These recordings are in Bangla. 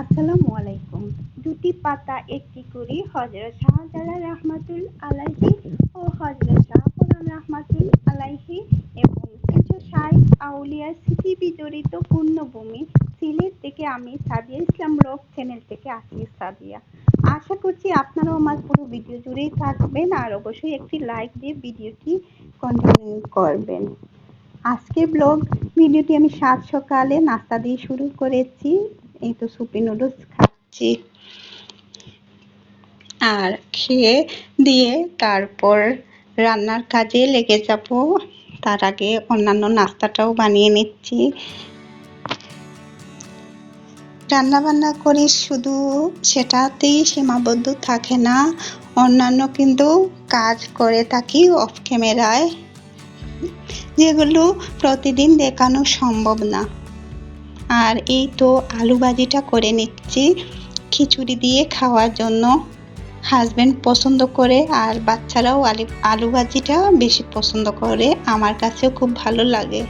আসসালামু আলাইকুম। দুটি পাতা, একটি করে হজরত শাহজালাল রহমাতুল আলাইহি ও হজরত শাহপুরান রহমাতুল আলাইহি এবং কিছু শাইখ আউলিয়ার স্মৃতি বিজড়িত পূর্ণভূমি সিলেট থেকে আমি সাদিয়া ইসলাম রক চ্যানেল থেকে আসি সাদিয়া। আশা করছি আপনারাও আমার পুরো ভিডিও জুড়েই থাকবেন আর অবশ্যই একটি লাইক দিয়ে ভিডিওটি কন্টিনিউ করবেন। আজকের ব্লগ ভিডিওটি আমি সাত সকালে নাস্তা দিয়ে শুরু করেছি। এই তো সুপি নুডলস খাচ্ছি। আর খেয়ে দিয়ে তারপর রান্নার কাজে লেগে যাব। তার আগে অন্যান্য নাস্তাটাও বানিয়ে নিচ্ছি। রান্না বান্না করি শুধু সেটাতেই সীমাবদ্ধ থাকে না, অন্যান্য কিন্তু কাজ করে থাকি অফ ক্যামেরায় যেগুলো প্রতিদিন দেখানো সম্ভব না। আর এই তো আলু ভাজিটা করে নিচ্ছি। খিচুড়ি দিয়ে খাওয়ার জন্য হাজব্যান্ড পছন্দ করে আর বাচ্চারাও আলু আলু ভাজিটা বেশি পছন্দ করে। আমার কাছেও খুব ভালো লাগে।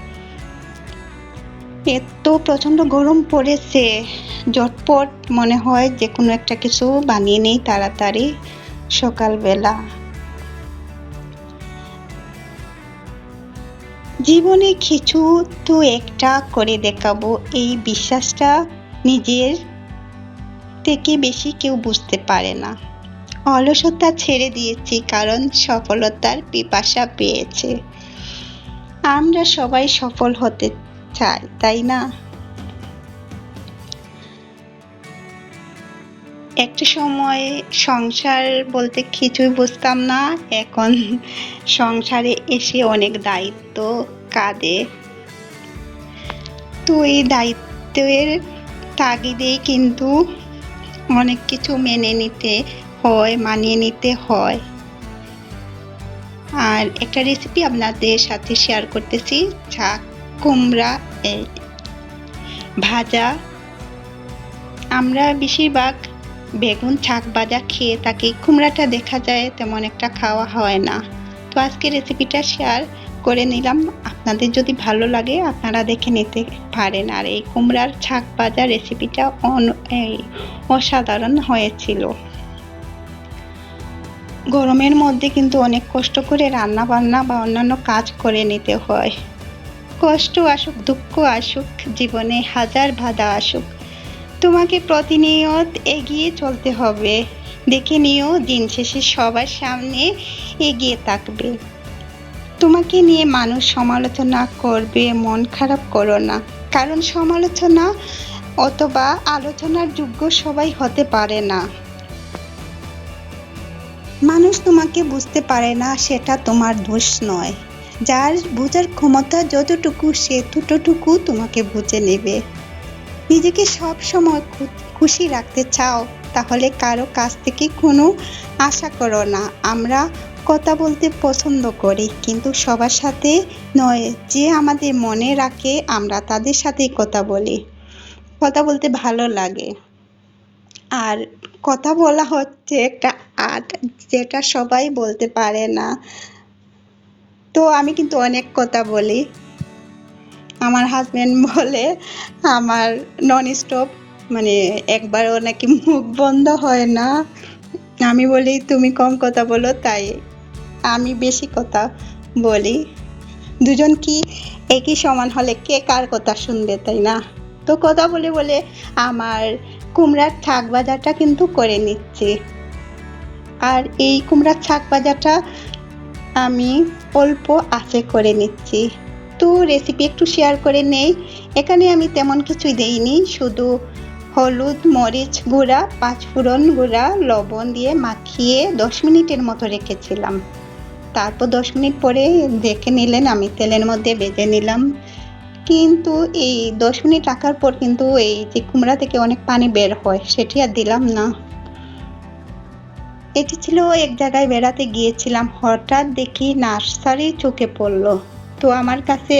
এত প্রচণ্ড গরম পড়েছে। জটপট মনে হয় যে কোনো একটা কিছু বানিয়ে নেই তাড়াতাড়ি সকালবেলা। জীবনে কিছু তো একটা করে দেখাবো। এই বিশ্বাসটা নিজের থেকে বেশি কেউ বুঝতে পারে না। অলসতা ছেড়ে দিয়েছি কারণ সফলতার পিপাসা পেয়েছে। আমরা সবাই সফল হতে চাই, তাই না? একটা সময় সংসার বলতে কিছুই বুঝতাম না, এখন সংসারে এসে অনেক দায়িত্ব কাঁধে তো এই দায়িত্বের তাগিদেই কিন্তু অনেক কিছু মেনে নিতে হয়, মানিয়ে নিতে হয়। আর একটা রেসিপি আপনাদের সাথে শেয়ার করতেছি, চা, কুমড়া ভাজা। আমরা বেশিরভাগ বেগুন শাক ভাজা খেয়ে থাকি কুমড়াটা দেখা যায়, তেমন একটা খাওয়া হয় না। তো আজকে রেসিপিটা শেয়ার করে নিলাম। আপনাদের যদি ভালো লাগে, আপনারা দেখে নিতে পারেন। আর এই কুমড়ার শাক ভাজা রেসিপিটা অন অসাধারণ হয়েছিল। গরমের মধ্যে কিন্তু অনেক কষ্ট করে রান্না বান্না বা অন্যান্য কাজ করে নিতে হয়। কষ্ট আসুক, দুঃখ আসুক, জীবনে হাজার বাধা আসুক। তোমাকে প্রতিনিয়ত এগিয়ে চলতে হবে। দেখে নিও, দিন শেষে সবার সামনে এগিয়ে থাকবে। তোমাকে নিয়ে মানুষ সমালোচনা করবে, মন খারাপ করো না। কারণ সমালোচনা অথবা আলোচনার যোগ্য সবাই হতে পারে না। মানুষ তোমাকে বুঝতে পারে না, সেটা তোমার দোষ নয়। যার বোঝার ক্ষমতা যতটুকু, সে ততটুকু তোমাকে বুঝে নেবে। নিজেকে সব সময় খুশি রাখতে চাও, তাহলে কারও কাছ থেকে কোনো আশা করো না। আমরা কথা বলতে পছন্দ করি, কিন্তু সবার সাথে নয়, যে আমাদের মনে রাখে, আমরা তাদের সাথেই কথা বলি। কথা বলতে ভালো লাগে। আর কথা বলা হচ্ছে একটা আর্ট, যেটা সবাই বলতে পারে না। তো আমি কিন্তু অনেক কথা বলি। আমার হাজব্যান্ড বলে, আমার নন স্টপ মানে একবারও নাকি মুখ বন্ধ হয় না। আমি বলি, তুমি কম কথা বলো, তাই আমি বেশি কথা বলি। দুজন কি একই সমান হলে কে কার কথা শুনবে, তাই না? তো কথা বলে বলে আমার কুমড়ার শাক ভাজাটা কিন্তু করে নিচ্ছি। আর এই কুমড়ার শাক ভাজাটা আমি অল্প আঁচে করে নিচ্ছি। তো রেসিপি একটু শেয়ার করে নেই, এখানে আমি তেমন কিছুই দেইনি। শুধু হলুদ, মরিচ গুঁড়া, পাঁচফোড়ন গুঁড়া, লবণ দিয়ে মাখিয়ে দশ মিনিটের মতো রেখেছিলাম। তারপর দশ মিনিট পরে দেখে নিলেন, আমি তেলের মধ্যে বেজে নিলাম। কিন্তু এই দশ মিনিট রাখার পর কিন্তু এই যে কুমড়া থেকে অনেক পানি বের হয়, সেটি আর দিলাম না। এটি ছিল এক জায়গায় বেড়াতে গিয়েছিলাম। হঠাৎ দেখি নার্সারি চোখে পড়ল। তো আমার কাছে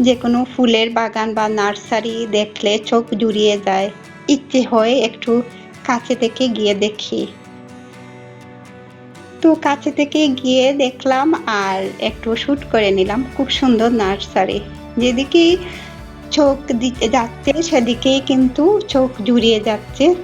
যে কোনো ফুলের বাগান বা নার্সারি দেখলে চোখ জুড়িয়ে যায়। ইচ্ছে হয় একটু কাছে থেকে গিয়ে দেখি। তো কাছে থেকে গিয়ে দেখলাম আর একটু শ্যুট করে নিলাম খুব সুন্দর নার্সারি। যেদিকেই চোখ দিকে যাচ্ছে সেদিকেই কিন্তু চোখ জুড়িয়ে যাচ্ছে।